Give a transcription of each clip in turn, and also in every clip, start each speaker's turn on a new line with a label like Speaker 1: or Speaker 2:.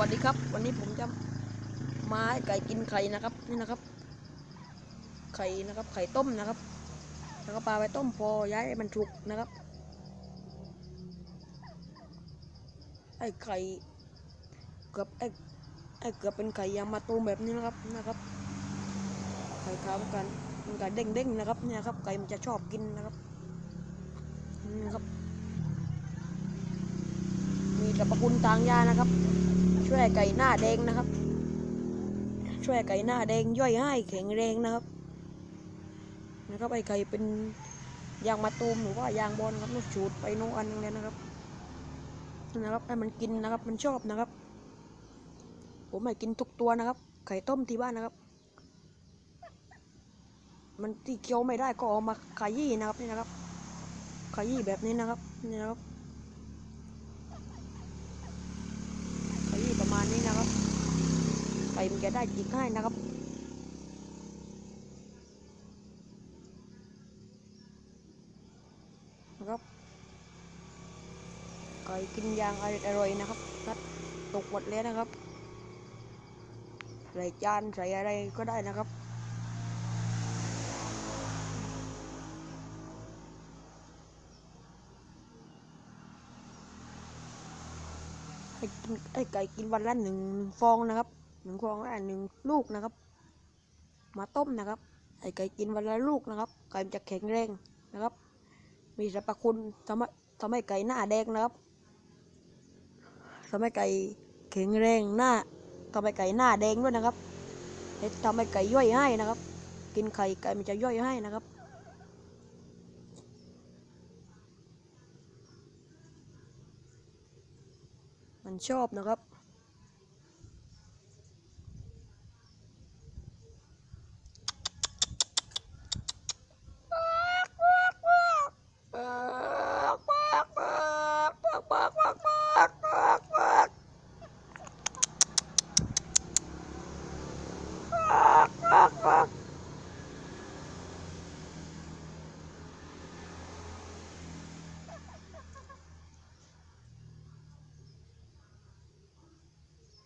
Speaker 1: วัสดีครับ วันนี้ผมจะมาให้ไก่กินไข่นะครับ นี่นะครับ ไข่นะครับ ไข่ต้มนะครับ แล้วก็ปลาไปต้มพอย้ายให้มันสุกนะครับไอ้ไข่เกือบไอ้ไอ้เกือบเป็นไข่ยางมาตูมแบบนี้นะครับนะครับ ไข่ขาวกันมันไก่เด้งๆนะครับเนี่ยครับ ไก่มันจะชอบกินนะครับนี่นะครับมีสรรพคุณทางยานะครับ ช่วยไก่หน้าแดงนะครับ ช่วยไก่หน้าแดงย่อยง่ายแข็งแรงนะครับ นะครับไอไก่เป็นยางมะตูมหรือว่ายางบอลครับลูกชูดไปโนอันนึงเลยนะครับนะครับให้มันกินนะครับมันชอบนะครับ ผมให้กินทุกตัวนะครับ ไข่ต้มที่บ้านนะครับ มันที่เคี้ยวไม่ได้ก็เอามาขยี้นะครับนี่นะครับขยี้แบบนี้นะครับนี่นะครับ ขยี้ประมาณ นี้นะครับไก่มันจะได้จิกง่ายนะครับนะครับไก่กินยางอร่อยนะครับนัดตกหมดแล้วนะครับใส่จานใส่อะไรก็ได้นะครับ ให้กินไอ้ไก่กินวันละหนึ่งฟองนะครับหนึ่งฟองละหนึ่งลูกนะครับ มาต้มนะครับ ไอ้ไก่กินวันละลูกนะครับ ไก่มันจะแข็งแรงนะครับ มีสรรพคุณทำให้ทำให้ไก่หน้าแดงนะครับทำให้ไก่แข็งแรงหน้าทำให้ไก่หน้าแดงด้วยนะครับและทำให้ไก่ย่อยให้นะครับ กินไข่ไก่มันจะย่อยให้นะครับ มันชอบนะครับ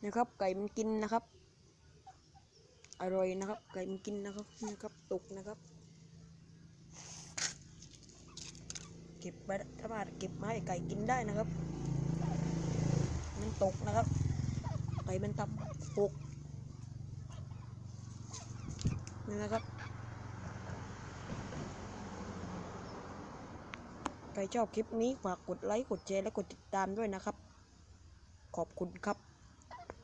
Speaker 1: นะครับ ไก่มันกินนะครับ อร่อยนะครับ ไก่มันกินนะครับนี่ครับตกนะครับ เก็บไปถ้าว่าเก็บไม้ไก่กินได้นะครับ มันตกนะครับ ไก่มันตับปกนี่นะครับใครชอบคลิปนี้ฝากกดไลค์ กดแชร์ และกดติดตามด้วยนะครับ ขอบคุณครับ